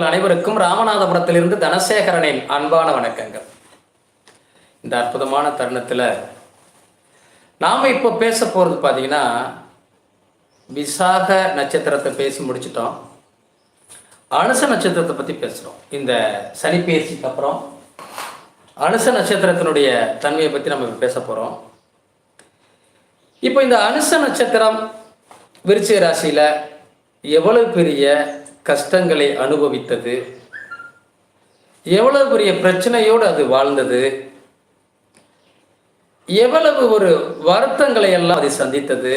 அனைவருக்கும் ராமநாதபுரத்திலிருந்து தனசேகரனின் அன்பான வணக்கங்கள். இந்த அற்புதமான தருணத்தில் நாம் இப்போ பேச போகிறது பார்த்தீங்கன்னா விசாக நட்சத்திரத்தை பேசி முடிச்சிட்டோம். அனுச நட்சத்திரத்தை பற்றி பேசுகிறோம் இந்த சனி பயிற்சிக்கு அப்புறம் அனுச நட்சத்திரத்தினுடைய தன்மையை பற்றி நம்ம பேச போகிறோம் இப்போ இந்த அனுச நட்சத்திரம் விருச்சிக ராசியில் எவ்வளவு பெரிய கஷ்டங்களை அனுபவித்தது. எவ்வளவு பெரிய பிரச்சனையோடு அது வாழ்ந்தது. எவ்வளவு ஒரு வருத்தங்களை எல்லாம் அது சந்தித்தது.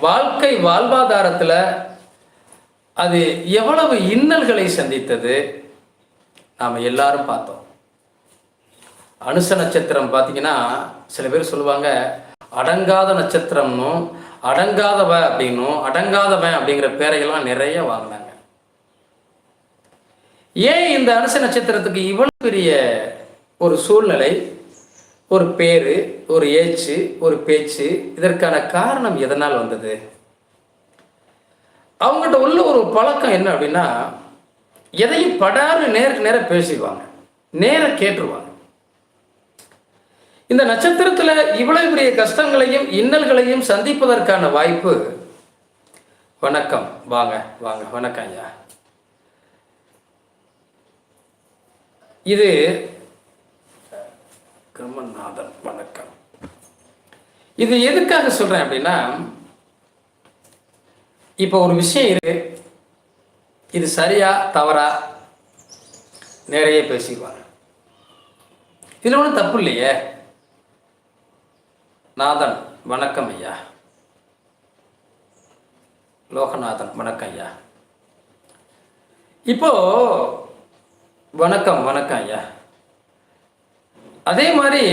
வாழ்க்கை வாழ்வாதாரத்தில் அது எவ்வளவு இன்னல்களை சந்தித்தது. நாம் எல்லாரும் பார்த்தோம். அனுச நட்சத்திரம் பார்த்தீங்கன்னா சில பேர் சொல்லுவாங்க அடங்காத நட்சத்திரம்னும் அடங்காதவ அப்படின்னும் அடங்காதவன் அப்படிங்கிற பேரையெல்லாம் நிறைய வாங்கினாங்க. ஏன் இந்த அனுச நட்சத்திரத்துக்கு இவ்வளவு பெரிய ஒரு சூழ்நிலை ஒரு பேரு ஒரு ஏச்சு ஒரு பேச்சு இதற்கான காரணம் எதனால் வந்தது? அவங்ககிட்ட உள்ள ஒரு பழக்கம் என்ன அப்படின்னா எதையும் படாரு நேருக்கு நேராக பேசிடுவாங்க. நேராக கேட்டுருவாங்க. இந்த நட்சத்திரத்துல இவ்வளவு பெரிய கஷ்டங்களையும் இன்னல்களையும் சந்திப்பதற்கான வாய்ப்பு. வணக்கம். வாங்க வாங்க. வணக்கம் ஐயா. இது கமல்நாதன் வணக்கம். இது எதுக்காக சொல்றேன் அப்படின்னா இப்போ ஒரு விஷயம் இருக்கு இது சரியா தவறா? நிறைய பேசிக்குவாங்க இதில் ஒன்றும் தப்பு இல்லையே. நாதன் வணக்கம் ஐயா. லோகநாதன் வணக்கம் ஐயா. இப்போ வணக்கம் வணக்கம் ஐயா. அதே மாதிரி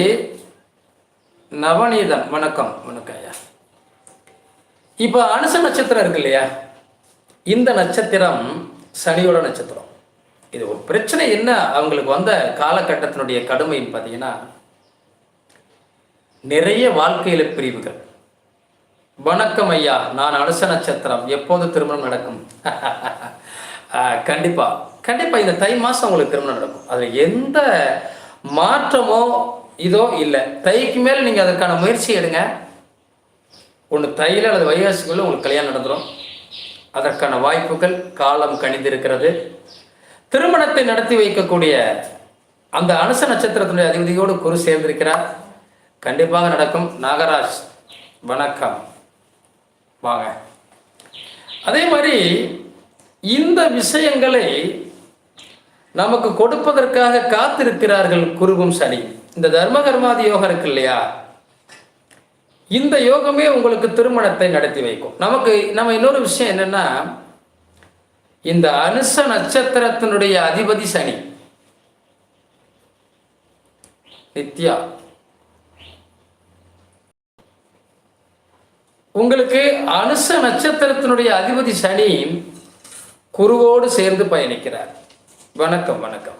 நவநீதன் வணக்கம் வணக்கம் ஐயா. இப்போ அனுச நட்சத்திரம் இருக்கு இல்லையா? இந்த நட்சத்திரம் சனியோட நட்சத்திரம். இது ஒரு பிரச்சனை என்ன? அவங்களுக்கு வந்த காலகட்டத்தினுடைய கடுமைன்னு பார்த்தீங்கன்னா நிறைய வாழ்க்கையில பிரிவுகள். வணக்கம் ஐயா நான் அனுச நட்சத்திரம். எப்போது திருமணம் நடக்கும்? கண்டிப்பாக கண்டிப்பா. கண்டிப்பா இந்த தை மாசம் உங்களுக்கு திருமணம் நடக்கும். அதுல எந்த மாற்றமோ இதோ இல்லை. தைக்கு மேல நீங்க அதற்கான முயற்சி எடுங்க. ஒன்று தையில் அல்லது வைகாசிக்குள்ள உங்களுக்கு கல்யாணம் நடந்துடும் அதற்கான வாய்ப்புகள் காலம் கணிந்திருக்கிறது. திருமணத்தை நடத்தி வைக்கக்கூடிய அந்த அனுச நட்சத்திரத்தினுடைய அதிபதியோடு குரு சேர்ந்திருக்கிறார். கண்டிப்பாக நடக்கும். நாகராஜ் வணக்கம். வாங்க. அதே மாதிரி இந்த விஷயங்களை நமக்கு கொடுப்பதற்காக காத்திருக்கிறார்கள் குருவும் சனி. இந்த தர்ம கர்மாதி யோகம் இருக்கு இல்லையா? இந்த யோகமே உங்களுக்கு திருமணத்தை நடத்தி வைக்கும். நமக்கு நம்ம இன்னொரு விஷயம் என்னன்னா இந்த அனுச நட்சத்திரத்தினுடைய அதிபதி சனி. நித்யா. உங்களுக்கு அனுச நட்சத்திரத்தினுடைய அதிபதி சனி குருவோடு சேர்ந்து பயணிக்கிறார். வணக்கம் வணக்கம்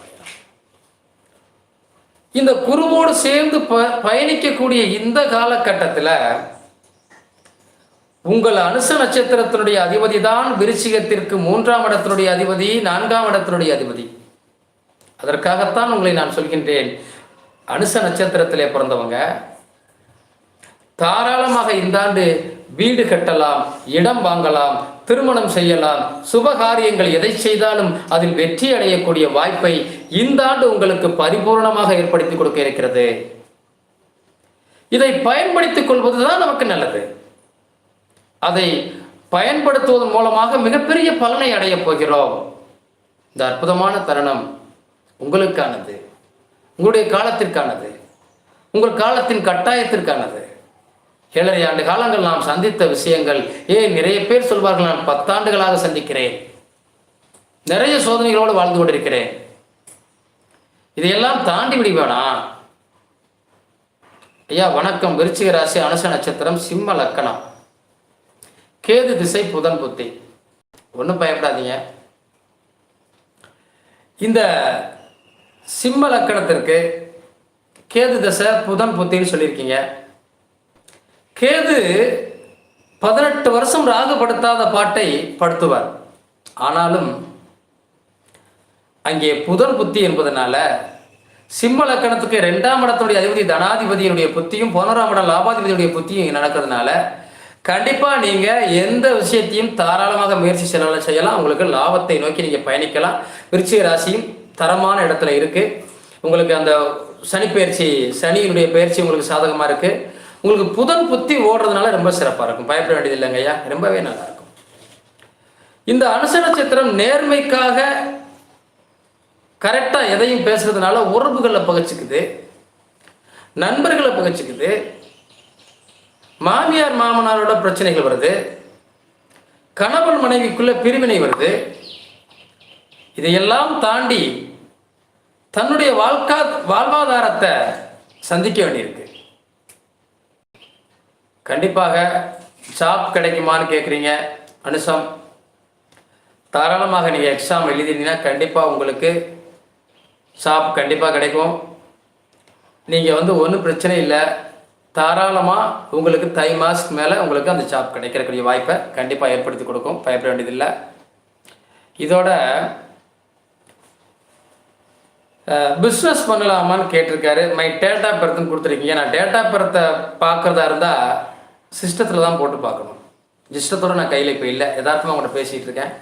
இந்த குருவோடு சேர்ந்து ப பயணிக்கக்கூடிய இந்த காலகட்டத்தில் உங்கள் அனுச நட்சத்திரத்தினுடைய அதிபதி தான் விருச்சிகத்திற்கு மூன்றாம் இடத்தினுடைய அதிபதி நான்காம் இடத்தினுடைய அதிபதி. அதற்காகத்தான் உங்களை நான் சொல்கின்றேன். அனுச நட்சத்திரத்திலே பிறந்தவங்க. தாராளமாக இந்த ஆண்டு வீடு கட்டலாம் இடம் வாங்கலாம் திருமணம் செய்யலாம் சுபகாரியங்கள் எதை செய்தாலும் அதில் வெற்றி அடையக்கூடிய வாய்ப்பை இந்த ஆண்டு உங்களுக்கு பரிபூர்ணமாக ஏற்படுத்தி கொடுக்க இருக்கிறது. இதை பயன்படுத்திக் கொள்வதுதான் நமக்கு நல்லது. அதை பயன்படுத்துவதன் மூலமாக மிகப்பெரிய பலனை அடையப் போகிறோம். இந்த அற்புதமான தருணம் உங்களுக்கானது. உங்களுடைய காலத்திற்கானது. உங்கள் காலத்தின் கட்டாயத்திற்கானது. ஏழரை ஆண்டு காலங்கள் நாம் சந்தித்த விஷயங்கள் ஏன் நிறைய பேர் சொல்வார்கள் நான் பத்தாண்டுகளாக சந்திக்கிறேன். நிறைய சோதனைகளோடு வாழ்ந்து கொண்டிருக்கிறேன். இதையெல்லாம் தாண்டி விடுவேனா? ஐயா வணக்கம். விருச்சிக ராசி அனுச நட்சத்திரம் சிம்ம லக்கணம். கேது திசை புதன் புத்தி. ஒன்றும் பயப்படாதீங்க. இந்த சிம்ம லக்கணத்திற்கு கேது திசை புதன் புத்தின்னு சொல்லியிருக்கீங்க. கேது பதினெட்டு வருஷம் ராகுபடுத்தாத பாட்டை படுத்துவார். ஆனாலும் அங்கே புதன் புத்தி என்பதனால சிம்ம லக்கணத்துக்கு ரெண்டாம் இடத்துடைய அதிபதி தனாதிபதியினுடைய புத்தியும் பதினோராம் இடம் லாபாதிபதியுடைய புத்தியும் இங்கே நடக்கிறதுனால கண்டிப்பாக நீங்கள் எந்த விஷயத்தையும் தாராளமாக முயற்சி செலவு செய்யலாம். உங்களுக்கு லாபத்தை நோக்கி நீங்கள் பயணிக்கலாம். விருச்சிக ராசியும் தரமான இடத்துல இருக்குது உங்களுக்கு அந்த சனி பயிற்சி சனியினுடைய பயிற்சி உங்களுக்கு சாதகமாக இருக்குது உங்களுக்கு புதன் புத்தி ஓடுறதுனால ரொம்ப சிறப்பாக இருக்கும். பயப்பட வேண்டியது இல்லைங்க ஐயா. ரொம்பவே நல்லா இருக்கும். இந்த அனுச நட்சத்திரம் நேர்மைக்காக கரெக்டாக எதையும் பேசுறதுனால உறவுகளை பகச்சிக்குது. நண்பர்களை பகச்சிக்குது. மாமியார் மாமனாரோட பிரச்சனைகள் வருது. கணவன் மனைவிக்குள்ள பிரிவினை வருது. இதையெல்லாம் தாண்டி தன்னுடைய வாழ்க்கா வாழ்வாதாரத்தை சந்திக்க வேண்டியிருக்கு. கண்டிப்பாக ஜாப் கிடைக்குமான்னு கேட்குறீங்க அனுசம் தாராளமாக நீங்கள் எக்ஸாம் எழுதினீங்கன்னா கண்டிப்பாக உங்களுக்கு ஜாப் கண்டிப்பாக கிடைக்கும். நீங்கள் வந்து ஒன்றும் பிரச்சனை இல்லை. தாராளமாக உங்களுக்கு தை மாதத்துக்கு மேலே உங்களுக்கு அந்த ஜாப் கிடைக்கிறக்கூடிய வாய்ப்பை கண்டிப்பாக ஏற்படுத்தி கொடுக்கும். பயப்பட வேண்டியதில்லை. இதோட பிஸ்னஸ் பண்ணலாமான்னு கேட்டிருக்காரு. மை டேட்டா பர்த்னு கொடுத்துருக்கீங்க. நான் டேட்டா பர்த்தை பார்க்குறதா இருந்தால் சிஸ்டத்தில் தான் போட்டு பார்க்கணும். சிஸ்டத்தோட நான் கையில் இப்போ இல்லை. யதார்த்தமாக உங்கள்கிட்ட பேசிகிட்டு இருக்கேன்.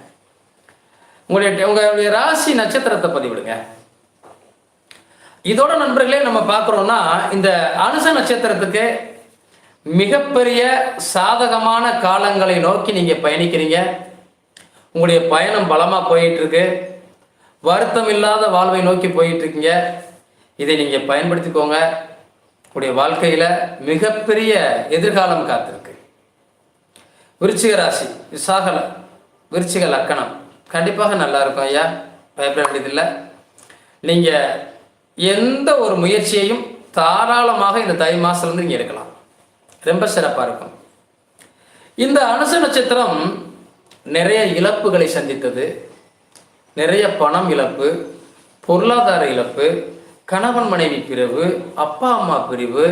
உங்களுடைய உங்களுடைய ராசி நட்சத்திரத்தை பதிவிடுங்க. இதோட நண்பர்களே நம்ம பார்க்குறோம்னா இந்த அனுச நட்சத்திரத்துக்கு மிகப்பெரிய சாதகமான காலங்களை நோக்கி நீங்கள் பயணிக்கிறீங்க. உங்களுடைய பயணம் பலமாக போயிட்டுருக்கு. வருத்தம் இல்லாத வாழ்வை நோக்கி போயிட்டுருக்கீங்க. இதை நீங்கள் பயன்படுத்திக்கோங்க. உடைய வாழ்க்கையில் மிகப்பெரிய எதிர்காலம் காத்திருக்கு. விருச்சிக ராசி விசாகல விருச்சிக லக்கணம். கண்டிப்பாக நல்லா இருக்கும் ஐயா பயப்பட வேண்டியதில்லை. நீங்கள் எந்த ஒரு முயற்சியையும் தாராளமாக இந்த தை மாதத்துலேருந்து நீங்கள் எடுக்கலாம். ரொம்ப சிறப்பாக இருக்கும். இந்த அனுச நட்சத்திரம் நிறைய இழப்புகளை சந்தித்தது. நிறைய பணம் இழப்பு பொருளாதார இழப்பு கணவன் மனைவி பிரிவு அப்பா அம்மா பிரிவு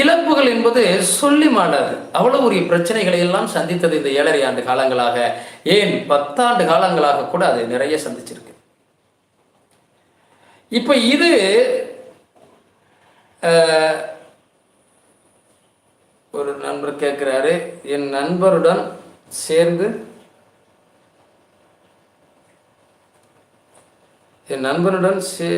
இழப்புகள் என்பது சொல்லி மாட்டாது. அவ்வளவு ஒரு பிரச்சனைகளை எல்லாம் சந்தித்தது இந்த ஏழரை ஆண்டு காலங்களாக. ஏன்? பத்தாண்டு காலங்களாக கூட அது நிறைய சந்திச்சிருக்கு. இப்போ இது ஒரு நண்பர் கேட்குறாரு என் நண்பருடன் சேர்ந்து என் நண்பனுடன் சே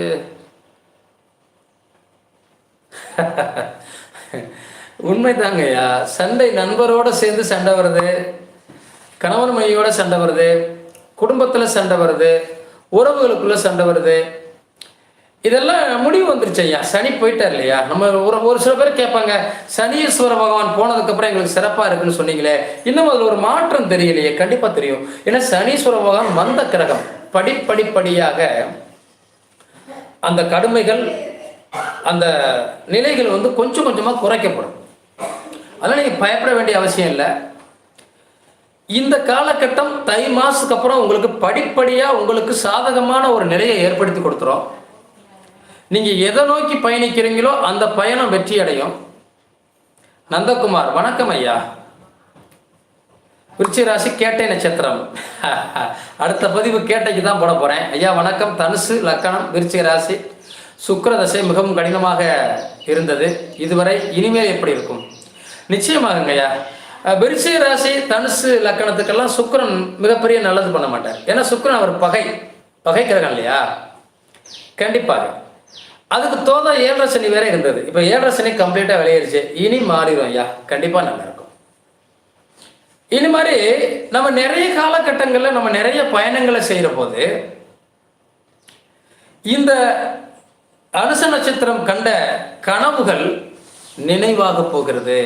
உண்மைதாங்கய்யா. சண்டை நண்பரோட சேர்ந்து சண்டை வருது கணவன் மனைவியோட சண்டை வருது குடும்பத்தில் சண்டை வருது உறவுகளுக்குள்ள சண்டை வருது. இதெல்லாம் முடிவு வந்துருச்சு ஐயா சனி போயிட்டார் இல்லையா? நம்ம ஒரு ஒரு சில பேர் கேட்பாங்க சனீஸ்வர பகவான் போனதுக்கப்புறம் எங்களுக்கு சிறப்பாக இருக்குன்னு சொன்னீங்களே. இன்னும் அதில் ஒரு மாற்றம் தெரியலையே. கண்டிப்பாக தெரியும். ஏன்னா சனீஸ்வர பகவான் வந்த கிரகம். படிப்படிப்படியாக அந்த கடுமைகள் அந்த நிலைகள் வந்து கொஞ்சம் கொஞ்சமாக குறைக்கப்படும். அதனால் நீங்கள் பயப்பட வேண்டிய அவசியம் இல்லை. இந்த காலகட்டம் தை மாதத்துக்கு அப்புறம் உங்களுக்கு படிப்படியாக உங்களுக்கு சாதகமான ஒரு நிலையை ஏற்படுத்தி கொடுத்துரும். நீங்கள் எதை நோக்கி பயணிக்கிறீங்களோ அந்த பயணம் வெற்றி அடையும் நந்தகுமார் வணக்கம் ஐயா. விருச்சி ராசி கேட்டை நட்சத்திரம். அடுத்த பதிவு கேட்டைக்கு தான் போட போகிறேன் ஐயா வணக்கம். தனுசு லக்கணம் விருச்சிக ராசி. சுக்கிர தசை மிகவும் கடினமாக இருந்தது. இதுவரை இனிமேல் எப்படி இருக்கும்? நிச்சயமாகுங்கய்யா. விருச்சிக ராசி தனுசு லக்கணத்துக்கெல்லாம் சுக்கரன் மிகப்பெரிய நல்லது பண்ண மாட்டார். ஏன்னா சுக்கரன் அவர் பகை. பகை கிரகம் இல்லையா? கண்டிப்பாக. அதுக்கு தோத ஏழரை சனி வேற இருந்தது. இப்போ ஏழரை சனி கம்ப்ளீட்டாக வெளியேறிச்சு. இனி மாறிடும் ஐயா. கண்டிப்பாக நல்லா இருக்கும். இது மாதிரி நம்ம நிறைய காலகட்டங்களில் நம்ம நிறைய பயணங்களை செய்கிற போது இந்த அனுச நட்சத்திரம் கண்ட கனவுகள் நினைவாக போகிறது.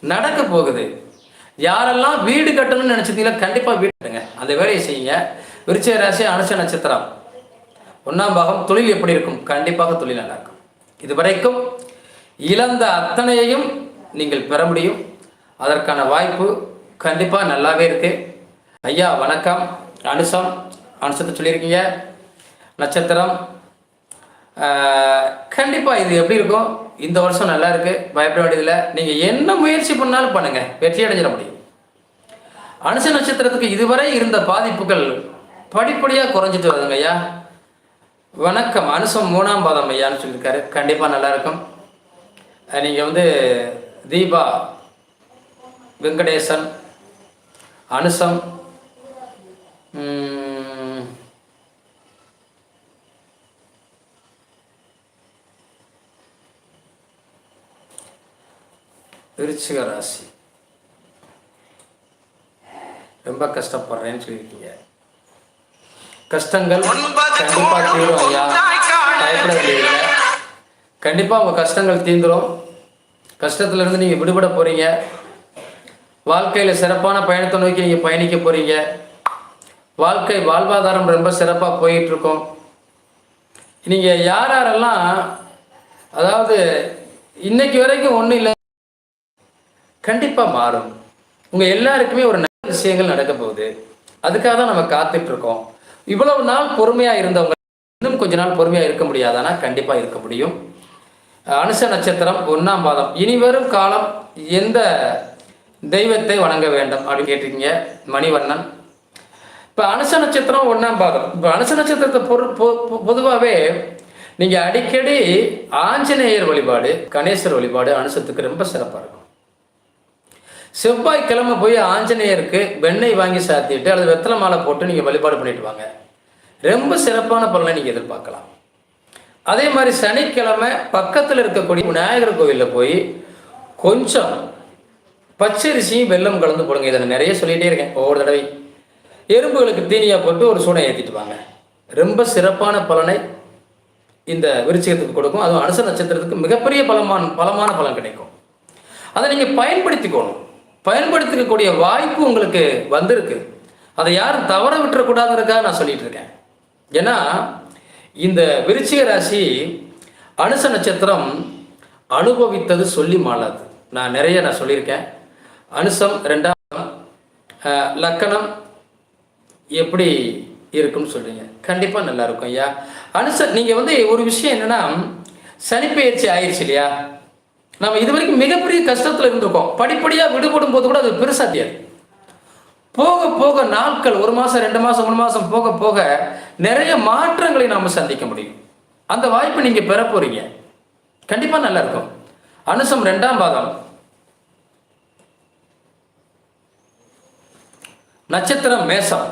நடக்க போகுது. யாரெல்லாம் வீடு கட்டணும்னு நினச்சிருந்தீங்களோ கண்டிப்பாக வீடு கட்டுங்க. அந்த வேலையை செய்யுங்க. விருச்சிக ராசி அனுச நட்சத்திரம். ஒன்றாம் பாகம் தொழில் எப்படி இருக்கும்? கண்டிப்பாக தொழில் நல்லா இருக்கும். இதுவரைக்கும் இழந்த அத்தனையையும் நீங்கள் பெற முடியும். அதற்கான வாய்ப்பு கண்டிப்பாக நல்லாவே இருக்கு. ஐயா வணக்கம். அனுசம் அனுசத்தை சொல்லியிருக்கீங்க. நட்சத்திரம் கண்டிப்பாக இது எப்படி இருக்கும் இந்த வருஷம் நல்லா இருக்கு. பயப்பட வேண்டியதில்லை. நீங்கள் என்ன முயற்சி பண்ணாலும் பண்ணுங்கள் வெற்றி அடைஞ்சிட முடியும். அனுச நட்சத்திரத்துக்கு இதுவரை இருந்த பாதிப்புகள் படிப்படியாக குறைஞ்சிட்டு வருதுங்க ஐயா. வணக்கம். அனுசம் மூணாம் பாதம் ஐயான்னு சொல்லியிருக்காரு. கண்டிப்பாக நல்லாயிருக்கும் நீங்கள் வந்து தீபா வெங்கடேசன் அனுசம் விருச்சிக ராசி. ரொம்ப கஷ்டப்படுறேன்னு சொல்லியிருக்கீங்க. கஷ்டங்கள் கண்டிப்பா தீரும் ஐயா. பயப்பட வேண்டியதில்லை கண்டிப்பா உங்க கஷ்டங்கள் தீந்துரும். கஷ்டத்துல இருந்து நீங்க விடுபட போறீங்க. வாழ்க்கையில சிறப்பான பயணத்தை நோக்கி நீங்க பயணிக்க போறீங்க. வாழ்க்கை வாழ்வாதாரம் ரொம்ப சிறப்பா போயிட்டு இருக்கும் நீங்க யார் யாரெல்லாம் அதாவது இன்னைக்கு வரைக்கும் ஒன்றும் இல்லை. கண்டிப்பாக மாறும். உங்கள் எல்லாருக்குமே ஒரு நல்ல விஷயங்கள் நடக்க போகுது. அதுக்காக தான் நம்ம காத்துட்ருக்கோம். இவ்வளவு நாள் பொறுமையாக இருந்தவங்க இன்னும் கொஞ்ச நாள் பொறுமையாக இருக்க முடியாதானா கண்டிப்பாக இருக்க முடியும். அனுச நட்சத்திரம் ஒன்றாம் பாதம். இனி வரும் காலம் எந்த தெய்வத்தை வணங்க வேண்டும் அப்படின்னு கேட்டிருக்கீங்க மணிவண்ணன். இப்போ அனுச நட்சத்திரம் ஒன்றாம் பாதம். இப்போ அனுச நட்சத்திரத்தை பொரு பொதுவாகவே நீங்கள் அடிக்கடி ஆஞ்சநேயர் வழிபாடு கணேசர் வழிபாடு அனுசத்துக்கு ரொம்ப சிறப்பாக இருக்கும். செவ்வாய்க்கிழமை போய் ஆஞ்சநேயருக்கு வெண்ணெய் வாங்கி சாத்திட்டு அல்லது வெத்தலை மாலை போட்டு நீங்கள் வழிபாடு பண்ணிட்டு வாங்க. ரொம்ப சிறப்பான பலனை நீங்கள் எதிர்பார்க்கலாம். அதே மாதிரி சனிக்கிழமை பக்கத்தில் இருக்கக்கூடிய விநாயகர் கோவிலில் போய் கொஞ்சம் பச்சரிசியும் வெல்லம் கலந்து போடுங்க. இதை நான் நிறைய சொல்லிகிட்டே இருக்கேன் ஒவ்வொரு தடவை. எறும்புகளுக்கு தீனியாக போட்டு ஒரு சூடம் ஏற்றிட்டு வாங்க. ரொம்ப சிறப்பான பலனை இந்த விருச்சிகத்துக்கு கொடுக்கும். அதுவும் அனுச நட்சத்திரத்துக்கு மிகப்பெரிய பலமான பலமான பலன் கிடைக்கும். அதை நீங்கள் பயன்படுத்திக்கணும். பயன்படுத்திக்கக்கூடிய வாய்ப்பு உங்களுக்கு வந்திருக்கு. அதை யாரும் தவற விட்டுறக்கூடாதுன்றதுக்காக நான் சொல்லிட்டு இருக்கேன் ஏன்னா இந்த விருச்சிக ராசி அனுச நட்சத்திரம் அனுபவித்தது சொல்லி மாளாது நான் நிறைய நான் சொல்லியிருக்கேன். அனுசம் ரெண்டாம் லக்கணம் எப்படி இருக்குன்னு சொல்றீங்க? கண்டிப்பாக நல்லா இருக்கும் ஐயா. அனுச நீங்கள் வந்து ஒரு விஷயம் என்னன்னா சனிப்பெயர்ச்சி ஆயிடுச்சு இல்லையா? நம்ம இது வரைக்கும் மிகப்பெரிய கஷ்டத்தில் இருந்திருக்கோம். படிப்படியாக விடுபடும் போது கூட அது பெருசாக தெரியாது. போக போக நாட்கள் ஒரு மாதம் ரெண்டு மாதம் மூணு மாதம் போக போக நிறைய மாற்றங்களை நாம் சந்திக்க முடியும். அந்த வாய்ப்பை நீங்கள் பெற போறீங்க. கண்டிப்பாக நல்லா இருக்கும். அனுசம் ரெண்டாம் பாதம். நட்சத்திரம் மேசம்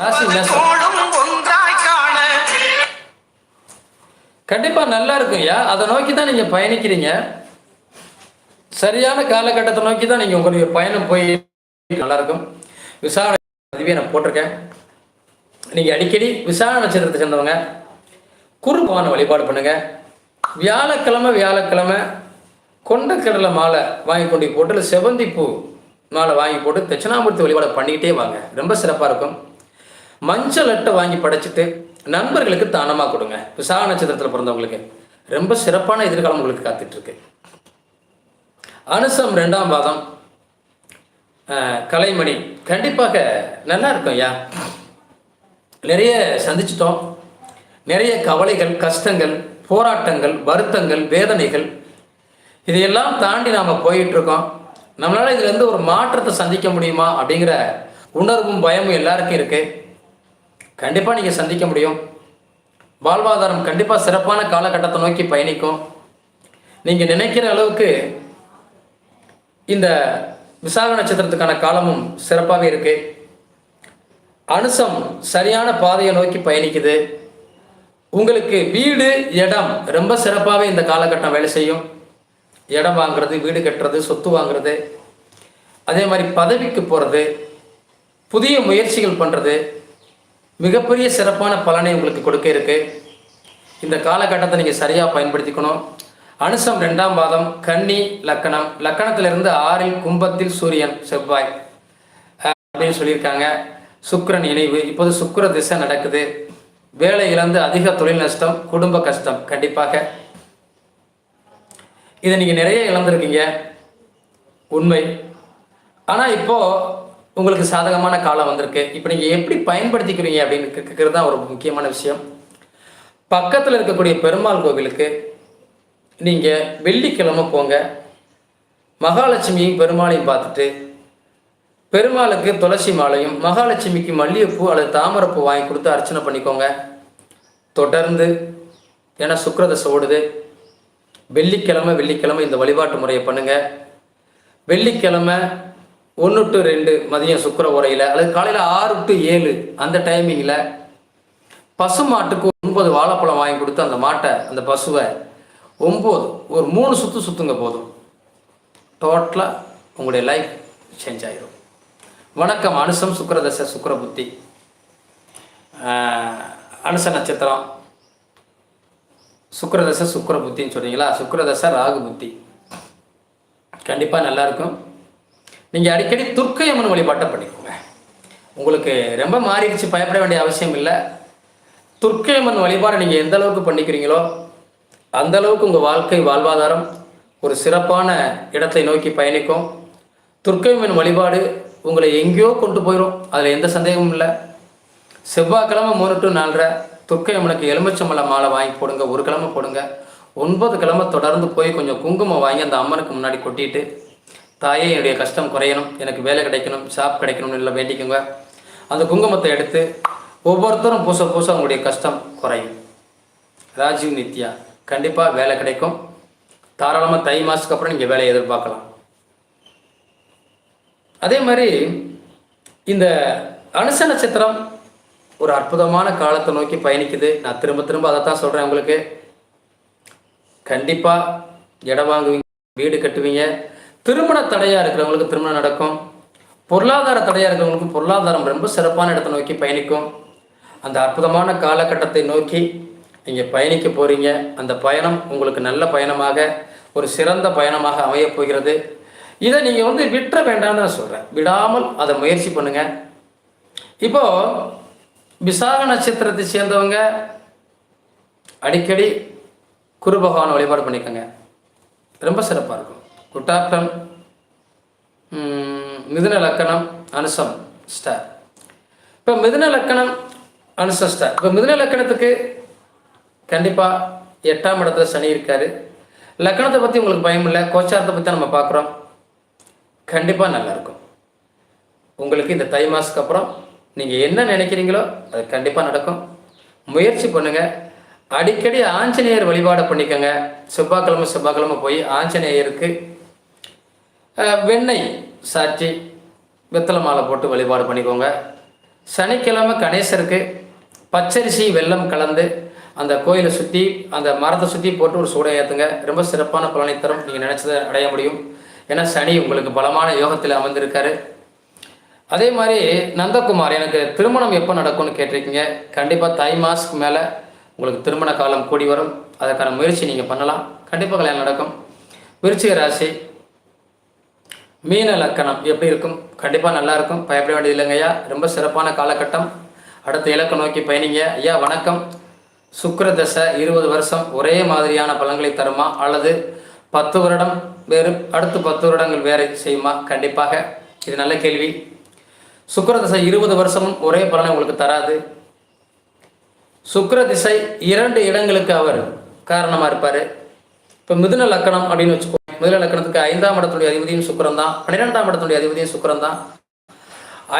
ராசி மேசம் கண்டிப்பா நல்லா இருக்கும்யா அதை நோக்கி தான் நீங்க பயணிக்கிறீங்க. சரியான காலகட்டத்தை நோக்கி தான் நீங்க உங்களுடைய பயணம் போய் நல்லா இருக்கும். விசாரணை பதிவே நான் போட்டிருக்கேன். நீங்க அடிக்கடி விசாரணை நட்சத்திரத்தை சேர்ந்தவங்க குருபவான வழிபாடு பண்ணுங்க. வியாழக்கிழமை வியாழக்கிழமை கொண்டக்கடலை மாலை வாங்கி கொண்டு போட்டு இல்லை செவந்தி பூ மாலை வாங்கி போட்டு தட்சிணாமூர்த்தி வழிபாடு பண்ணிக்கிட்டே வாங்க. ரொம்ப சிறப்பாக இருக்கும். மஞ்சள் அட்டை வாங்கி படைச்சிட்டு நண்பர்களுக்கு தானமாக கொடுங்க. விசாக நட்சத்திரத்தில் பிறந்தவங்களுக்கு ரொம்ப சிறப்பான எதிர்காலம் உங்களுக்கு காத்துட்ருக்கு. அனுசம் ரெண்டாம் பாதம் கலைமணி. கண்டிப்பாக நல்லா இருக்கும் ஐயா. நிறைய சந்திச்சிட்டோம். நிறைய கவலைகள் கஷ்டங்கள் போராட்டங்கள் வருத்தங்கள் வேதனைகள் இதையெல்லாம் தாண்டி நாம் போயிட்டுருக்கோம் நம்மளால் இதுலேருந்து ஒரு மாற்றத்தை சந்திக்க முடியுமா அப்படிங்கிற உணர்வும் பயமும் எல்லாருக்கும் இருக்குது கண்டிப்பாக நீங்கள் சந்திக்க முடியும். வாழ்வாதாரம் கண்டிப்பாக சிறப்பான காலகட்டத்தை நோக்கி பயணிக்கும். நீங்கள் நினைக்கிற அளவுக்கு இந்த விசாக நட்சத்திரத்துக்கான காலமும் சிறப்பாகவே இருக்குது அனுசம் சரியான பாதையை நோக்கி பயணிக்குது. உங்களுக்கு வீடு இடம் ரொம்ப சிறப்பாகவே இந்த காலகட்டம் வேலை செய்யும். இடம் வாங்குறது வீடு கட்டுறது சொத்து வாங்குறது அதே மாதிரி பதவிக்கு போகிறது புதிய முயற்சிகள் பண்ணுறது மிகப்பெரிய சிறப்பான பலனை உங்களுக்கு கொடுக்க இருக்கு. இந்த காலகட்டத்தை நீங்கள் சரியாக பயன்படுத்திக்கணும். அனுசம் ரெண்டாம் பாதம் கன்னி லக்கணம். லக்கணத்திலிருந்து ஆறில் கும்பத்தில் சூரியன் செவ்வாய் அப்படின்னு சொல்லியிருக்காங்க. சுக்கரன் இணைவு. இப்போது சுக்கர திசை நடக்குது. வேலை இழந்து அதிக தொழில் நஷ்டம் குடும்ப கஷ்டம் கண்டிப்பாக. இதை நீங்கள் நிறைய இழந்திருக்கீங்க. உண்மை. ஆனால் இப்போது உங்களுக்கு சாதகமான காலம் வந்திருக்கு. இப்போ நீங்கள் எப்படி பயன்படுத்திக்கிறீங்க அப்படின்னு கேட்குறது தான் ஒரு முக்கியமான விஷயம். பக்கத்தில் இருக்கக்கூடிய பெருமாள் கோவிலுக்கு நீங்கள் வெள்ளிக்கிழமை போங்க. மகாலட்சுமியும் பெருமாளையும் பார்த்துட்டு பெருமாளுக்கு துளசி மாலையும் மகாலட்சுமிக்கு மல்லிகைப்பூ அல்லது தாமரைப்பூ வாங்கி கொடுத்து அர்ச்சனை பண்ணிக்கோங்க. தொடர்ந்து ஏன்னா சுக்கரதசை ஓடுது. வெள்ளிக்கிழமை வெள்ளிக்கிழமை இந்த வழிபாட்டு முறையை பண்ணுங்கள் வெள்ளிக்கிழமை ஒன்று டு ரெண்டு மதியம் சுக்கிர உரையில் அல்லது காலையில் ஆறு டு ஏழு அந்த டைமிங்கில் பசு மாட்டுக்கு ஒன்பது வாழைப்பழம் வாங்கி கொடுத்து அந்த மாட்டை அந்த பசுவை ஒம்பது ஒரு மூணு சுற்று சுற்றுங்க போதும். டோட்டலாக உங்களுடைய லைஃப் சேஞ்ச் ஆயிடும் வணக்கம் அனுசம் சுக்கரதசை சுக்கர புத்தி அனுச நட்சத்திரம். சுக்கரதசை சுக்கர புத்தின்னு சொல்றீங்களா? சுக்கரதசை ராகு புத்தி கண்டிப்பாக நல்லா இருக்கும். நீங்கள் அடிக்கடி துர்க்கை அம்மன் வழிபாட்டை பண்ணிக்கோங்க. உங்களுக்கு ரொம்ப மாறிடுச்சு பயப்பட வேண்டிய அவசியம் இல்லை. துர்க்கை அம்மன் வழிபாடு நீங்கள் எந்த அளவுக்கு பண்ணிக்கிறீங்களோ அந்த அளவுக்கு உங்கள் வாழ்க்கை வாழ்வாதாரம் ஒரு சிறப்பான இடத்தை நோக்கி பயணிக்கும். துர்க்கை அம்மன் வழிபாடு உங்களை எங்கேயோ கொண்டு போயிடும் அதில் எந்த சந்தேகமும் இல்லை. செவ்வாய்க்கிழமை மூணு டு நாலரை துர்க்கையம்மனுக்கு எலுமிச்சம்பழம் மாலை வாங்கி போடுங்க ஒரு கிழமை போடுங்க. ஒன்பது கிழமை தொடர்ந்து போய் கொஞ்சம் குங்குமம் வாங்கி அந்த அம்மனுக்கு முன்னாடி கொட்டிட்டு தாயே என்னுடைய கஷ்டம் குறையணும் எனக்கு வேலை கிடைக்கணும் ஷாப் கிடைக்கணும்னு இல்லை வேண்டிக்கோங்க. அந்த குங்குமத்தை எடுத்து ஒவ்வொருத்தரும் பூச பூச அவங்களுடைய கஷ்டம் குறையும். ராஜீவ் நித்யா கண்டிப்பாக வேலை கிடைக்கும். தாராளமாக தை மாதத்துக்கு அப்புறம் நீங்கள் வேலையை எதிர்பார்க்கலாம். அதே மாதிரி இந்த அனுச நட்சத்திரம் ஒரு அற்புதமான காலத்தை நோக்கி பயணிக்குது. நான் திரும்ப திரும்ப அதை தான் சொல்கிறேன் உங்களுக்கு. கண்டிப்பாக இடம் வாங்குவீங்க வீடு கட்டுவீங்க. திருமண தடையாக இருக்கிறவங்களுக்கு திருமணம் நடக்கும். பொருளாதார தடையாக இருக்கிறவங்களுக்கு பொருளாதாரம் ரொம்ப சிறப்பான இடத்தை நோக்கி பயணிக்கும். அந்த அற்புதமான காலகட்டத்தை நோக்கி நீங்கள் பயணிக்க போகிறீங்க அந்த பயணம் உங்களுக்கு நல்ல பயணமாக ஒரு சிறந்த பயணமாக அமையப் போகிறது. இதை நீங்கள் வந்து விட்டுற வேண்டாம்னு நான் சொல்கிறேன் விடாமல் அதை முயற்சி பண்ணுங்கள் இப்போது விசாக நட்சத்திரத்தை சேர்ந்தவங்க அடிக்கடி குரு பகவான் வழிபாடு பண்ணிக்கோங்க. ரொம்ப சிறப்பாக இருக்கும். குட்டாட்டம் மிதுன லக்கணம் அனுசம் ஸ்டார். இப்போ மிதுன லக்கணம் அனுசம் ஸ்டார். இப்போ மிதுன லக்கணத்துக்கு கண்டிப்பாக எட்டாம் இடத்துல சனி இருக்காரு. லக்கணத்தை பற்றி உங்களுக்கு பயம் இல்லை. கோச்சாரத்தை பற்றி நம்ம பார்க்குறோம் கண்டிப்பாக நல்லாயிருக்கும் உங்களுக்கு இந்த தை மாதத்துக்கு அப்புறம் நீங்கள் என்ன நினைக்கிறீங்களோ அது கண்டிப்பாக நடக்கும். முயற்சி பண்ணுங்கள் அடிக்கடி ஆஞ்சநேயர் வழிபாடு பண்ணிக்கோங்க. செவ்வாய்க்கிழமை செவ்வாய்க்கிழமை போய் ஆஞ்சநேயருக்கு வெண்ணெய் சாற்றி வெத்தலை மாலை போட்டு வழிபாடு பண்ணிக்கோங்க. சனிக்கிழமை கணேசருக்கு பச்சரிசி வெள்ளம் கலந்து அந்த கோயிலை சுற்றி அந்த மரத்தை சுற்றி போட்டு ஒரு சூடை ஏற்றுங்க ரொம்ப சிறப்பான பலனை தரும். நீங்கள் நினச்சதை அடைய முடியும். ஏன்னா சனி உங்களுக்கு பலமான யோகத்தில் அமர்ந்திருக்காரு. அதே மாதிரி நந்தகுமார் எனக்கு திருமணம் எப்போ நடக்கும்னு கேட்டிருக்கீங்க. கண்டிப்பாக தை மாஸ்க்கு மேலே உங்களுக்கு திருமண காலம் கூடி வரும். அதற்கான முயற்சி நீங்கள் பண்ணலாம். கண்டிப்பாக கல்யாணம் நடக்கும். விருச்சிக ராசி மீன லக்கணம் எப்படி இருக்கும்? கண்டிப்பாக நல்லா இருக்கும். பயப்பட வேண்டியது இல்லைங்கய்யா. ரொம்ப சிறப்பான காலகட்டம். அடுத்த இலக்கம் நோக்கி பயணிங்க. ஐயா வணக்கம். சுக்கர தசை இருபது வருஷம் ஒரே மாதிரியான பலன்களை தருமா? அல்லது பத்து வருடம் வேறு அடுத்து பத்து வருடங்கள் வேறு செய்யுமா? கண்டிப்பாக. இது நல்ல கேள்வி. சுக்கர தசை இருபது வருஷமும் ஒரே பலனை உங்களுக்கு தராது. சுக்கர திசை இரண்டு இடங்களுக்கு அவர் காரணமாக இருப்பார். இப்போ மிதுன லக்கணம் அப்படின்னு வச்சுக்கோ முதல லக்கணத்துக்கு ஐந்தாம் இடத்துடைய அதிபதியும் சுக்கரம் தான் பன்னிரெண்டாம் இடத்துடைய அதிபதியும் சுக்கரம் தான்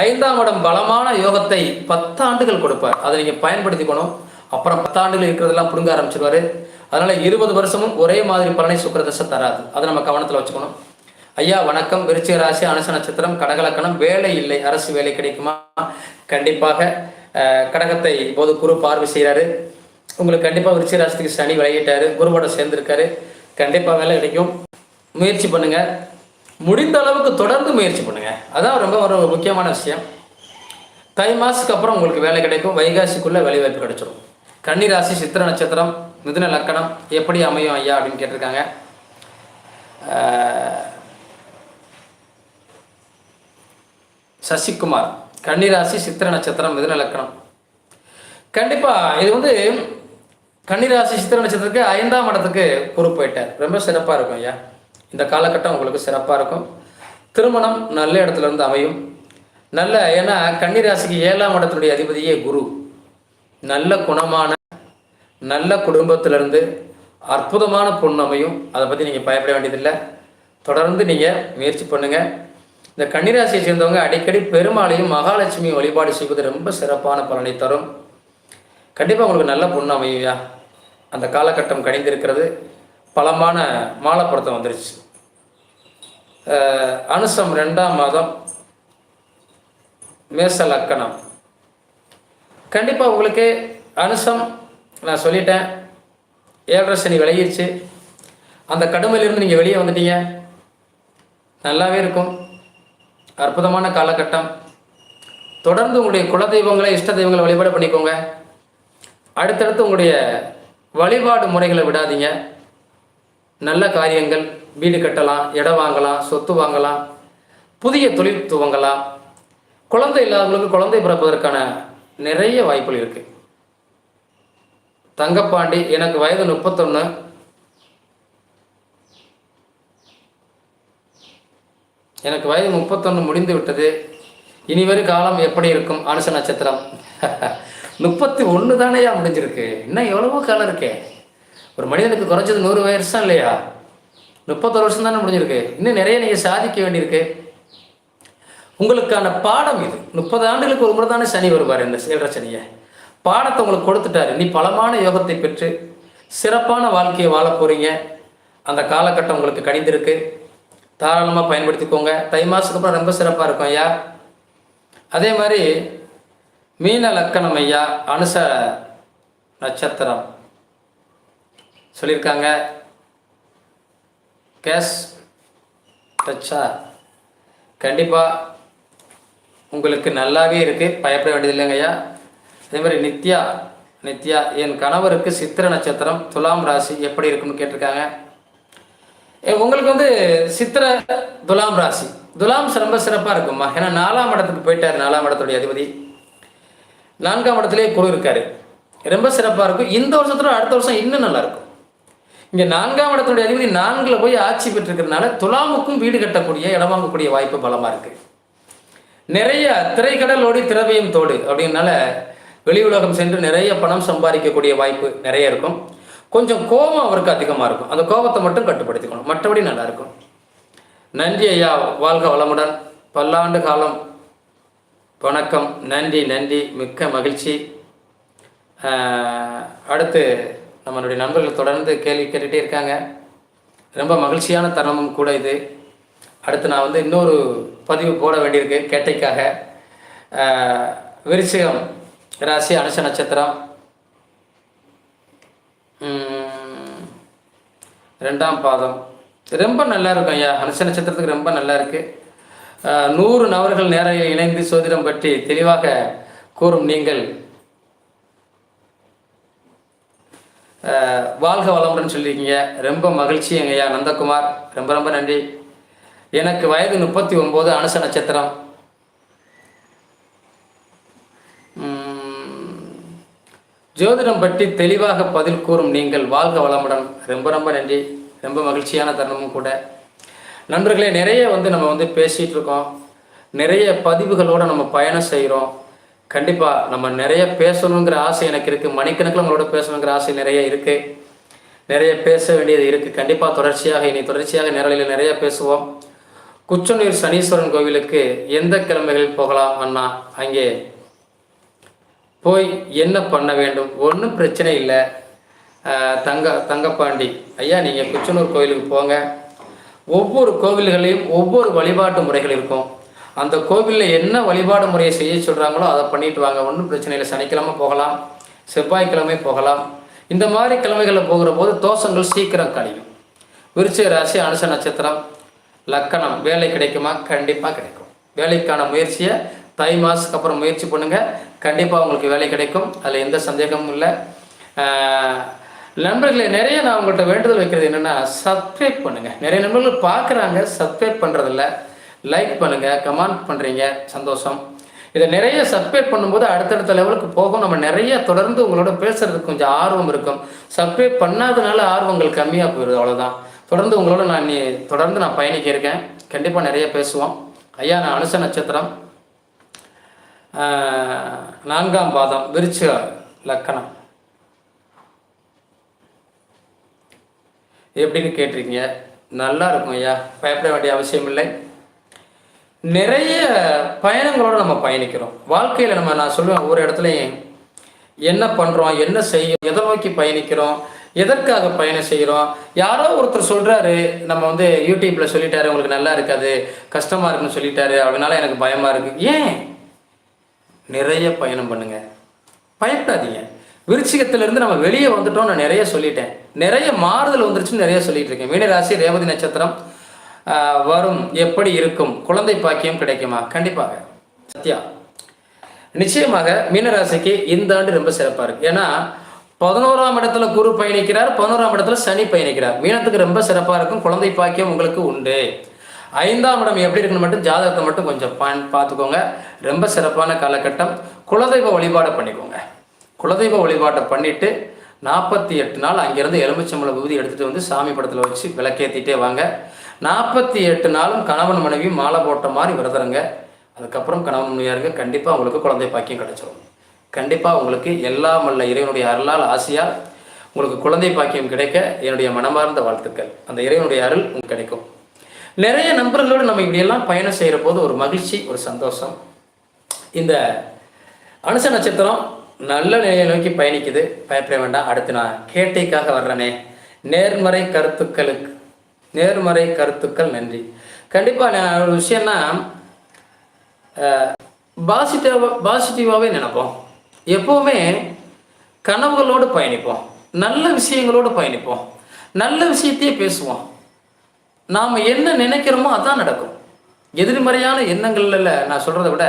ஐந்தாம் இடம் பலமான யோகத்தை பத்தாண்டுகள் கொடுப்பார். அதை நீங்கள் பயன்படுத்திக்கணும். அப்புறம் பத்தாண்டுகள் இருக்கிறதெல்லாம் பிடுங்க ஆரம்பிச்சிருவாரு. அதனால இருபது வருஷமும் ஒரே மாதிரி பலனை சுக்கரதசை தராது. அதை நம்ம கவனத்தில் வச்சுக்கணும். ஐயா வணக்கம். விருச்சிக ராசி அனுச நட்சத்திரம். கடகலக்கணம். வேலை இல்லை. அரசு வேலை கிடைக்குமா? கண்டிப்பாக கடகத்தை இப்போது குரு பார்வை செய்கிறாரு உங்களுக்கு கண்டிப்பாக விருச்சிக ராசிக்கு சனி விளையிட்டாரு குருவோட சேர்ந்திருக்காரு. கண்டிப்பாக வேலை கிடைக்கும். முயற்சி பண்ணுங்க. முடிந்த அளவுக்கு தொடர்ந்து முயற்சி பண்ணுங்க. அதான் ரொம்ப ஒரு முக்கியமான விஷயம். தை மாதத்துக்கு அப்புறம் உங்களுக்கு வேலை கிடைக்கும். வைகாசிக்குள்ளே வேலை வாய்ப்பு கிடைச்சிடும் கன்னிராசி சித்திர நட்சத்திரம் மிதுன லக்கணம் எப்படி அமையும் ஐயா அப்படின்னு கேட்டிருக்காங்க. சசிகுமார் சசிகுமார். கன்னிராசி சித்திர நட்சத்திரம் மிதுன லக்கணம். கண்டிப்பாக இது வந்து கன்னிராசி சித்திர நட்சத்திரத்துக்கு ஐந்தாம் இடத்துக்கு பொறுப்பு போயிட்டார். ரொம்ப சிறப்பாக இருக்கும் ஐயா. இந்த காலகட்டம் உங்களுக்கு சிறப்பாக இருக்கும். திருமணம் நல்ல இடத்துல இருந்து அமையும். நல்ல ஏன்னா கன்னிராசிக்கு ஏழாம் இடத்தினுடைய அதிபதியே குரு. நல்ல குணமான நல்ல குடும்பத்திலிருந்து அற்புதமான பொண்ணு அமையும். அதை பற்றி நீங்கள் பயப்பட வேண்டியதில்லை. தொடர்ந்து நீங்கள் முயற்சி பண்ணுங்கள் இந்த கன்னிராசியை சேர்ந்தவங்க அடிக்கடி பெருமாளையும் மகாலட்சுமியும் வழிபாடு செய்வது ரொம்ப சிறப்பான பலனை தரும். கண்டிப்பாக உங்களுக்கு நல்ல பொண்ணு அமையா அந்த காலகட்டம் கணிந்திருக்கிறது பலமான மாலைப்படத்தம் வந்துருச்சு. அனுசம் ரெண்டாம் மாதம் மேச லக்கணம். கண்டிப்பாக உங்களுக்கு அனுசம் நான் சொல்லிட்டேன். ஏழரை சனி விலகிருச்சு. அந்த கடுமையிலிருந்து நீங்கள் வெளியே வந்துட்டீங்க. நல்லாவே இருக்கும். அற்புதமான காலகட்டம். தொடர்ந்து உங்களுடைய குலதெய்வங்களை இஷ்ட தெய்வங்களை வழிபாடு பண்ணிக்கோங்க. அடுத்தடுத்து உங்களுடைய வழிபாடு முறைகளை விடாதீங்க. நல்ல காரியங்கள். வீடு கட்டலாம் இடம் வாங்கலாம் சொத்து வாங்கலாம் புதிய தொழில் துவங்கலாம். குழந்தை இல்லாதவங்களுக்கு குழந்தை பிறப்பதற்கான நிறைய வாய்ப்புகள் இருக்குது தங்கப்பாண்டி எனக்கு வயது முப்பத்தொன்று எனக்கு வயது முப்பத்தொன்று முடிந்து விட்டது. இனிவரும் காலம் எப்படி இருக்கும்? அனுச நட்சத்திரம். முப்பத்தி ஒன்று தானேயா முடிஞ்சிருக்கு? இன்னும் எவ்வளவோ காலம் இருக்கே. ஒரு மனிதனுக்கு குறைஞ்சது நூறு வருஷம் இல்லையா? முப்பத்தொரு வருஷம் தானே முடிஞ்சிருக்கு. இன்னும் நிறைய நீங்கள் சாதிக்க வேண்டியிருக்கு. உங்களுக்கான பாடம் இது. முப்பது ஆண்டுகளுக்கு ஒரு முறை தானே சனி வருவார் இந்த ஏழரை சனியை. பாடத்தை உங்களுக்கு கொடுத்துட்டாரு. நீ பலமான யோகத்தை பெற்று சிறப்பான வாழ்க்கையை வாழ போறீங்க. அந்த காலகட்டம் உங்களுக்கு கணிந்திருக்கு தாராளமாக பயன்படுத்திக்கோங்க. தை மாதத்துக்கு அப்புறம் ரொம்ப சிறப்பாக இருக்கும் ஐயா. அதே மாதிரி மீன லக்கணம் ஐயா அனுச நட்சத்திரம். சொல்லியிருக்காங்க. கேஸ் டச்சா கண்டிப்பாக உங்களுக்கு நல்லாவே இருக்குது பயப்பட வேண்டியதில்லைங்கய்யா. ஐயா அதே மாதிரி நித்யா நித்யா என் கணவருக்கு சித்திர நட்சத்திரம் துலாம் ராசி எப்படி இருக்குன்னு கேட்டிருக்காங்க. உங்களுக்கு வந்து சித்திர துலாம் ராசி. துலாம் ரொம்ப சிறப்பாக இருக்கும்மா. ஏன்னா நாலாம் இடத்துக்கு போயிட்டார் நாலாம் இடத்துடைய அதிபதி. நான்காம் இடத்துலேயே குரு இருக்காரு. ரொம்ப சிறப்பாக இருக்கும். இந்த வருஷத்துல அடுத்த வருஷம் இன்னும் நல்லாயிருக்கும் இங்கே நான்காம் இடத்துடைய அதிபதி நான்கில் போய் ஆட்சி பெற்றிருக்கிறதுனால துலாமுக்கும் வீடு கட்டக்கூடிய இடம் வாங்கக்கூடிய வாய்ப்பு பலமாக இருக்குது நிறைய திரைக்கடல் ஓடி திரவியம் தோடு அப்படின்னால வெளி உலகம் சென்று நிறைய பணம் சம்பாதிக்கக்கூடிய வாய்ப்பு நிறைய இருக்கும். கொஞ்சம் கோபம் அவருக்கு அதிகமாக இருக்கும். அந்த கோபத்தை மட்டும் கட்டுப்படுத்திக்கணும். மற்றபடி நல்லா இருக்கும். நன்றி ஐயா. வாழ்க வளமுடன். பல்லாண்டு காலம். வணக்கம். நன்றி நன்றி. மிக்க மகிழ்ச்சி. அடுத்து நம்மளுடைய நண்பர்கள் தொடர்ந்து கேள்வி கேட்டுகிட்டே இருக்காங்க. ரொம்ப மகிழ்ச்சியான தருணமும் கூட இது. அடுத்து நான் வந்து இன்னொரு பதிவு போட வேண்டியிருக்கு கேட்டைக்காக. விருச்சிகம் ராசி அனுஷ நட்சத்திரம். ரெண்டாம் பாதம். ரொம்ப நல்லா இருக்கும் ஐயா. அனுஷ நட்சத்திரத்துக்கு ரொம்ப நல்லா இருக்கு. நூறு நபர்கள் நேரையில் இணைந்து சோதிடம் பற்றி தெளிவாக கூறும் நீங்கள் வாழ்க வளமுடன் சொல்லியிருக்கீங்க. ரொம்ப மகிழ்ச்சி எங்கய்யா நந்தகுமார். ரொம்ப ரொம்ப நன்றி. எனக்கு வயது முப்பத்தி ஒம்பது அனுச நட்சத்திரம். ஜோதிடம் பற்றி தெளிவாக பதில் கூறும் நீங்கள் வாழ்க வளமுடன். ரொம்ப ரொம்ப நன்றி. ரொம்ப மகிழ்ச்சியான தருணமும் கூட. நண்பர்களே நிறைய வந்து நம்ம வந்து பேசிகிட்டு இருக்கோம். நிறைய பதிவுகளோடு நம்ம பயணம் செய்கிறோம். கண்டிப்பாக நம்ம நிறைய பேசணுங்கிற ஆசை எனக்கு இருக்குது மணிக்கணக்கில் உங்களோட பேசணுங்கிற ஆசை நிறைய இருக்குது நிறைய பேச வேண்டியது இருக்குது கண்டிப்பாக தொடர்ச்சியாக இனி தொடர்ச்சியாக நேரலையில் நிறைய பேசுவோம். குச்சனூர் சனீஸ்வரன் கோவிலுக்கு எந்த கிழமைகளில் போகலாம் அண்ணா? அங்கே போய் என்ன பண்ண வேண்டும்? ஒன்றும் பிரச்சனை இல்லை. தங்க தங்கப்பாண்டி. ஐயா நீங்கள் குச்சனூர் கோவிலுக்கு போங்க. ஒவ்வொரு கோவில்களையும் ஒவ்வொரு வழிபாட்டு முறைகள் இருக்கும். அந்த கோவிலில் என்ன வழிபாடு முறையை செய்ய சொல்கிறாங்களோ அதை பண்ணிட்டு வாங்க. ஒன்றும் பிரச்சனை இல்லை. சனிக்கிழமை போகலாம். செவ்வாய்க்கிழமை போகலாம். இந்த மாதிரி கிழமைகளில் போகிற போது தோஷங்கள் சீக்கிரம் கழியும். விருச்சிக ராசி அனுச நட்சத்திரம். லக்கணம் வேலை கிடைக்குமா? கண்டிப்பாக கிடைக்கும். வேலைக்கான முயற்சியை தை மாதத்துக்கு அப்புறம் முயற்சி பண்ணுங்கள் கண்டிப்பாக உங்களுக்கு வேலை கிடைக்கும். அதில் எந்த சந்தேகமும் இல்லை. நண்பர்களை நிறைய நான் உங்கள்கிட்ட வேண்டுதல் வைக்கிறது என்னென்னா சப்ஸ்கிரைப் பண்ணுங்கள் நிறைய நண்பர்கள் பார்க்குறாங்க சப்ஸ்கிரைப் பண்ணுறதில்ல லைக் பண்ணுங்கள் கமெண்ட் பண்ணுறீங்க சந்தோஷம். இதை நிறைய சப்ஸ்கிரைப் பண்ணும்போது அடுத்தடுத்த லெவலுக்கு போகும். நம்ம நிறைய தொடர்ந்து உங்களோட பேசுறதுக்கு கொஞ்சம் ஆர்வம் இருக்கும். சப்ஸ்கிரைப் பண்ணாதனால ஆர்வங்கள் கம்மியாக போயிடுது அவ்வளோதான் தொடர்ந்து உங்களோட நான் நீ தொடர்ந்து நான் பயணிக்க இருக்கேன். கண்டிப்பாக நிறைய பேசுவோம். ஐயா நான் அனுச நட்சத்திரம். நான்காம் பாதம் விருச்ச லக்கணம். எப்படின்னு கேட்டிருக்கீங்க? நல்லா இருக்கும் ஐயா. பயப்பட வேண்டிய அவசியம் இல்லை நிறைய பயணங்களோட நம்ம பயணிக்கிறோம். வாழ்க்கையில் நம்ம நான் சொல்லுவேன் ஒவ்வொரு இடத்துலையும் என்ன பண்ணுறோம் என்ன செய்ய எதை நோக்கி பயணிக்கிறோம் எதற்காக பயணம் செய்கிறோம் யாரோ ஒருத்தர் சொல்கிறாரு நம்ம வந்து யூடியூப்பில் சொல்லிட்டாரு உங்களுக்கு நல்லா இருக்காது கஷ்டமாக இருக்குன்னு சொல்லிட்டாரு அதனால எனக்கு பயமாக இருக்குது ஏன்? நிறைய பயணம் பண்ணுங்க. பயப்படாதீங்க. விருச்சிகத்திலிருந்து நம்ம வெளியே வந்துட்டோம் நான் நிறைய சொல்லிட்டேன். நிறைய மாறுதல் வந்துருச்சுன்னு நிறைய சொல்லிட்டு இருக்கேன். மீனராசி ரேவதி நட்சத்திரம் வரும் எப்படி இருக்கும் குழந்தை பாக்கியம் கிடைக்குமா? கண்டிப்பாக. சத்யா நிச்சயமாக மீனராசிக்கு இந்த ஆண்டு ரொம்ப சிறப்பாக இருக்கு. ஏன்னா பதினோராம் இடத்துல குரு பயணிக்கிறார் பதினோராம் இடத்துல சனி பயணிக்கிறார். மீனத்துக்கு ரொம்ப சிறப்பாக இருக்கும் குழந்தை பாக்கியம் உங்களுக்கு உண்டு. ஐந்தாம் இடம் எப்படி இருக்குன்னு மட்டும் ஜாதகத்தை மட்டும் கொஞ்சம் பா பார்த்துக்கோங்க. ரொம்ப சிறப்பான காலகட்டம். குலதெய்வ வழிபாடை பண்ணிக்கோங்க. குலதெய்வ வழிபாட்டை பண்ணிட்டு நாற்பத்தி எட்டு நாள் அங்கேருந்து எலுமிச்சம்பழ விபூதி எடுத்துகிட்டு வந்து சாமி படத்தில் வச்சு விளக்கேற்றிட்டே வாங்க. நாற்பத்தி எட்டு நாளும் கணவன் மனைவி மாலை போட்ட மாதிரி விரதருங்க. அதுக்கப்புறம் கணவன் மனைவியாருங்க கண்டிப்பாக உங்களுக்கு குழந்தை பாக்கியம் கிடைச்சிரும். கண்டிப்பாக உங்களுக்கு எல்லாம் மல்ல இறைவனுடைய அருளால் ஆசையால் உங்களுக்கு குழந்தை பாக்கியம் கிடைக்க என்னுடைய மனமார்ந்த வாழ்த்துக்கள். அந்த இறைவனுடைய அருள் உங்களுக்கு கிடைக்கும். நிறைய நண்பர்களோடு நம்ம இப்படியெல்லாம் பயணம் செய்கிற போது ஒரு மகிழ்ச்சி ஒரு சந்தோஷம். இந்த அனுச நட்சத்திரம் நல்ல நிலையை நோக்கி பயணிக்குது. பயப்பட வேண்டாம். அடுத்து நான் கேட்டைக்காக வர்றேனே. நேர்மறை கருத்துக்களுக்கு நேர்மறை கருத்துக்கள் நன்றி. கண்டிப்பாக நான் ஒரு விஷயம்னா பாசிட்டிவ் பாசிட்டிவாகவே நினைப்போம். எப்போவுமே கனவுகளோடு பயணிப்போம். நல்ல விஷயங்களோடு பயணிப்போம். நல்ல விஷயத்தையே பேசுவோம். நாம் என்ன நினைக்கிறோமோ அதான் நடக்கும். எதிர்மறையான எண்ணங்கள்ல நான் சொல்கிறத விட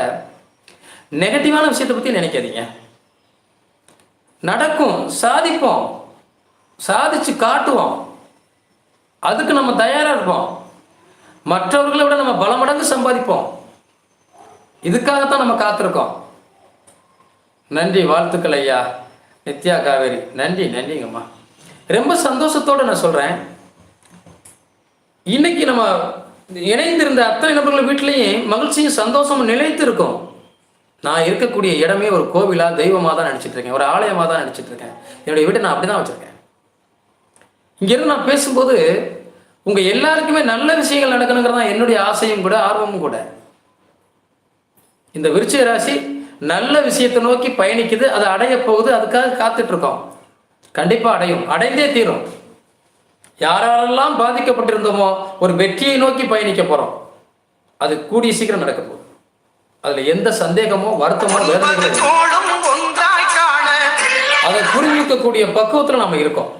நெகட்டிவான விஷயத்தை பற்றி நினைக்காதீங்க. நடக்கும் சாதிப்போம் சாதிச்சு காட்டுவோம். அதுக்கு நம்ம தயாராக இருப்போம். மற்றவர்களை விட நம்ம பல மடங்கு சம்பாதிப்போம். இதுக்காகத்தான் நம்ம காத்திருக்கோம். நன்றி வாழ்த்துக்கள் ஐயா. நித்யா காவேரி. நன்றி நன்றிங்கம்மா. ரொம்ப சந்தோஷத்தோடு நான் சொல்கிறேன் இன்னைக்கு நம்ம இணைந்திருந்த அத்தனை நபர்கள் வீட்லேயும் மகிழ்ச்சியும் சந்தோஷமும் நிலைத்து இருக்கோம் நான் இருக்கக்கூடிய இடமே ஒரு கோவிலா தெய்வமாக தான் நடிச்சிட்டு இருக்கேன் ஒரு ஆலயமாக தான் நடிச்சிட்டு இருக்கேன் என்னுடைய வீட்டை நான் அப்படி தான் வச்சுருக்கேன். இங்கேருந்து நான் பேசும்போது உங்கள் எல்லாருக்குமே நல்ல விஷயங்கள் நடக்கணுங்கிறது தான் என்னுடைய ஆசையும் கூட ஆர்வமும் கூட. இந்த விருச்சிக ராசி நல்ல விஷயத்தை நோக்கி பயணிக்குது அதை அடைய போகுது அதுக்காக காத்துட்டு இருக்கோம் கண்டிப்பா அடையும். அடைந்தே தீரும். யாரெல்லாம் பாதிக்கப்பட்டிருந்தோமோ ஒரு வெற்றியை நோக்கி பயணிக்க போறோம். அது கூடிய சீக்கிரம் நடக்க போகுது. அதுல எந்த சந்தேகமோ வருத்தமோ அதை புரிஞ்சிக்கக்கூடிய பக்குவத்தில் நம்ம இருக்கோம்.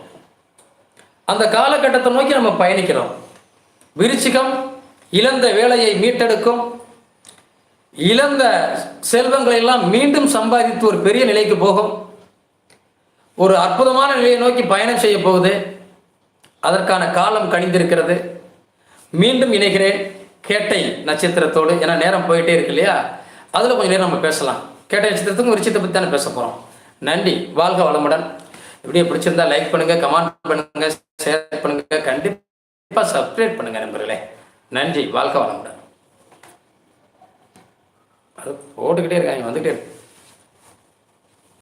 அந்த காலகட்டத்தை நோக்கி நம்ம பயணிக்கிறோம். விருச்சிகம் இழந்த வேலையை மீட்டெடுக்கும். இழந்த செல்வங்களை எல்லாம் மீண்டும் சம்பாதித்து ஒரு பெரிய நிலைக்கு போகும். ஒரு அற்புதமான நிலையை நோக்கி பயணம் செய்ய போகுது. அதற்கான காலம் கணிந்திருக்கிறது மீண்டும் இணைகிறேன். கேட்டை நட்சத்திரத்தோடு ஏன்னா நேரம் போயிட்டே இருக்கு இல்லையா? அதில் கொஞ்சம் நேரம் நம்ம பேசலாம். கேட்டை நட்சத்திரத்துக்கும் விருச்சியத்தை பற்றி தானே பேச போகிறோம் நன்றி. வாழ்க வளமுடன். இப்படியே பிடிச்சிருந்தா லைக் பண்ணுங்க கமெண்ட் பண்ணுங்க ஷேர் பண்ணுங்க. கண்டிப்பாக சப்ஸ்கிரைப் பண்ணுங்க நண்பர்களே. நன்றி. வாழ்க வளமுடன். அது போட்டுக்கிட்டே இருக்காங்க வந்துகிட்டே இருக்கு.